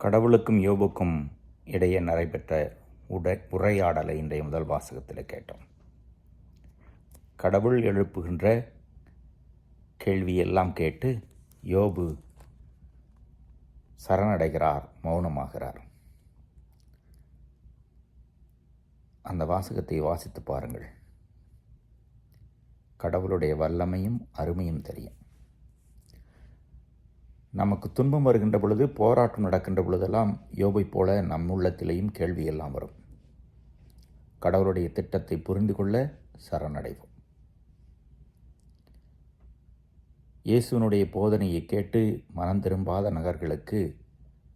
கடவுளுக்கும் யோபுக்கும் இடையே நடைபெற்ற உடை உரையாடலை இன்றைய முதல் வாசகத்தில் கேட்டோம். கடவுள் எழுப்புகின்ற கேள்வியெல்லாம் கேட்டு யோபு சரணடைகிறார் மௌனமாகிறார். அந்த வாசகத்தை வாசித்து பாருங்கள். கடவுளுடைய வல்லமையும் அருமையும் தெரியும். நமக்கு துன்பம் வருகின்ற பொழுது போராட்டம் நடக்கின்ற பொழுதெல்லாம் யோபை போல நம் உள்ளத்திலேயும் கேள்வி எல்லாம் வரும். கடவுளுடைய திட்டத்தை புரிந்து கொள்ள சரணடைவோம். இயேசுனுடைய போதனையை கேட்டு மனம் திரும்பாத நகர்களுக்கு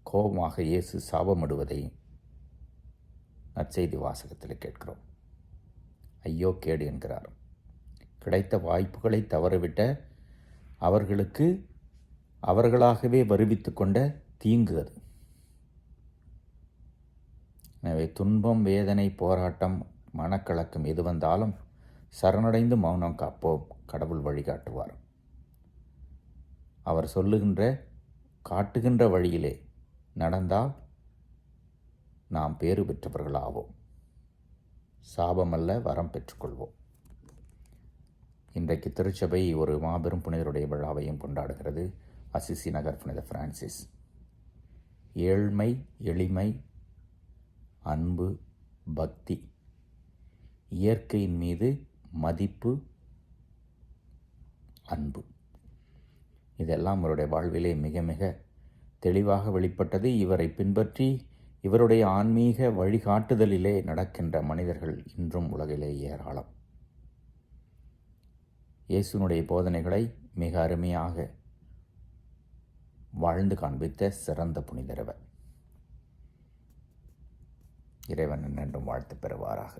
கோபமாக இயேசு சாபமிடுவதை நற்செய்தி வாசகத்தில் கேட்கிறோம். ஐயோ கேடு என்கிறார். கிடைத்த வாய்ப்புகளை தவறவிட்ட அவர்களுக்கு அவர்களாகவே வருவித்து கொண்ட தீங்கு அது. எனவே துன்பம் வேதனை போராட்டம் மனக்கலக்கம் எது வந்தாலும் சரணடைந்து மௌனம் காப்போம் கடவுள் வழிகாட்டுவார். அவர் சொல்லுகின்ற காட்டுகின்ற வழியிலே நடந்தால் நாம் பேறு பெற்றவர்களாவோம். சாபமல்ல வரம் பெற்றுக்கொள்வோம். இன்றைக்கு திருச்சபை ஒரு மாபெரும் புனிதருடைய விழாவையும் கொண்டாடுகிறது. அசிசி நகர் புனித பிரான்சிஸ். ஏழ்மை எளிமை அன்பு பக்தி. இயற்கையின் மீது மதிப்பு அன்பு. இதெல்லாம் அவருடைய வாழ்விலே மிக மிக தெளிவாக வெளிப்பட்டது. இவரை பின்பற்றி இவருடைய ஆன்மீக வழிகாட்டுதலிலே நடக்கின்ற மனிதர்கள் இன்றும் உலகிலே ஏராளம். இயேசுனுடைய போதனைகளை மிக அருமையாக வாழ்ந்து காண்பித்த சிறந்த புனிதரவர். இறைவன் என்றும் வாழ்த்து பெறுவாராக.